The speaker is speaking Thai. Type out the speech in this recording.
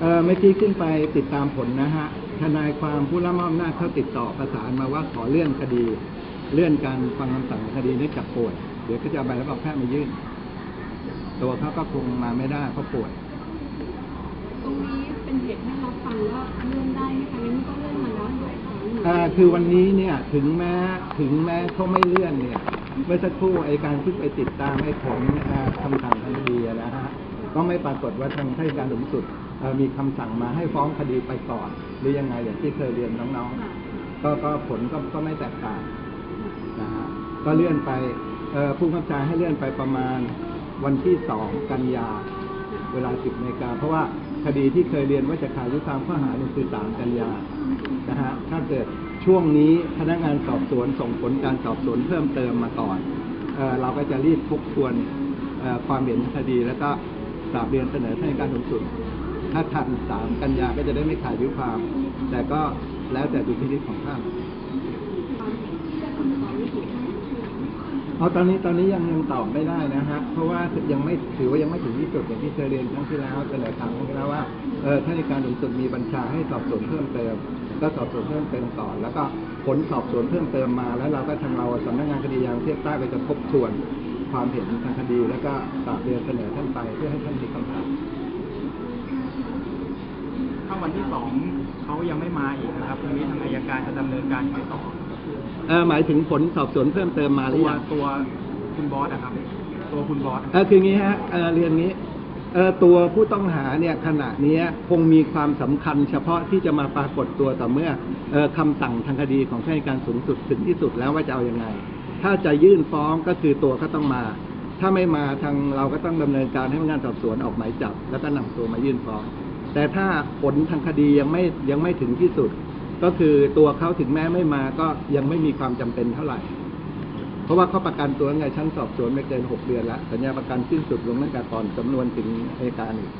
เอ่อเมื่อกี้ขึ้นไปติดตามผลนะฮะ ทนายความผู้ละมอบหน้าจเขาติดต่อประสานมาว่าขอเลื่อนคดี เลื่อนการฟังคำสั่งคดีเนื่องจากป่วย เดี๋ยวก็จะเอาใบรับรองแพทย์มายื่น ตัวเขาก็คงมาไม่ได้เขาป่วย ตรงนี้เป็นเหตุให้เราฟังว่าเลื่อนได้ไหมคะนี่ก็เลื่อนมาแล้วหลายครั้งอ่าคือวันนี้เนี่ยถึงแม้ถึงแม้เขาไม่เลื่อนเนี่ย เมื่อสักครู่ไอการที่ไปติดตามไอ้ผลอ่าคำสั่งทางคดีอะนะฮะ ก็ไม่ปรากฏว่าทางท่านการสูงสุดมีคำสั่งมาให้ฟ้องคดีไปก่อน หรือยังไงอย่างที่เคยเรียนน้องๆ ก็ก็ผลก็ก็ไม่แตกต่างนะฮะก็เลื่อนไปเอ่อผู้บังคับบัญชาให้เลื่อนไปประมาณวันที่สองกันยาเวลา10นาฬิกาเพราะว่าคดีที่เคยเรียนว่าจะขาดอายุความข้อหาเนี่ยคือ3กันยานะฮะถ้าเกิดช่วงนี้พนักงานสอบสวนส่งผลการสอบสวนเพิ่มเติมมาก่อนเอเราก็จะรีบทบทวนความเห็นคดีแล้วก็ กราบเรียนเสนอให้การสูงสุด ถ้าทัน3กันยาก็จะได้ไม่ขาดยุความ แต่ก็แล้วแต่ดุลพินิจของท่านเอาตอนนี้ตอนนี้ยังยังตอบไม่ได้นะฮะเพราะว่ายังไม่ถือว่ายังไม่ถึงที่สุดอย่างที่เคยเรียนครั้งที่แล้วเสนอครั้งที่แล้วว่าเออท่านในการสูงสุดมีบัญชาให้สอบสวนเพิ่มเติม ก็สอบสวนเพิ่มเติมก่อ แล้วก็ผลสอบสวนเพิ่มเติมมา แล้วเราก็ทางเราสำนักงานคดียางเทียบใต้ก็จะทบทวน ความเห็นทางคดี แล้วก็กราบเรียนเสนอท่านไปเพื่อให้ท่านมีคำถามถ้าวันที่สองเขายังไม่มาอีกนะครับทีนี้ทางอายการจะดำเนินการยังไงต่อเออหมายถึงผลสอบสวนเพิ่มเติมมาหรืตัอวยังตัวคุณบอสนะครับ ตัวคุณบอส เออคืองี้ฮะเออเรียนงี้เออตัวผู้ต้องหาเนี่ยขณะเนี้ยคงมีความสำคัญเฉพาะที่จะมาปรากฏตัวต่อเมื่อเออคำสั่งทางคดีของข้าราชการสูงสุดถึงที่สุดแล้วว่าจะเอาอยัางไง ถ้าจะยื่นฟ้องก็คือตัวก็ต้องมา ถ้าไม่มาทางเราก็ต้องดำเนินการให้พนักงานสอบสวนออกหมายจับ แล้วก็นำตัวมายื่นฟ้อง แต่ถ้าผลทางคดียังไม่ยังไม่ถึงที่สุด ก็คือตัวเขาถึงแม้ไม่มาก็ยังไม่มีความจำเป็นเท่าไหร่ เพราะว่าเขาประกันตัวไงชั้นสอบสวนไม่เกินหกเดือนล้วสัญญาประกันสิ้นสุดลงตั้งแต่ก่อนสำนวนถึงอัยการอีก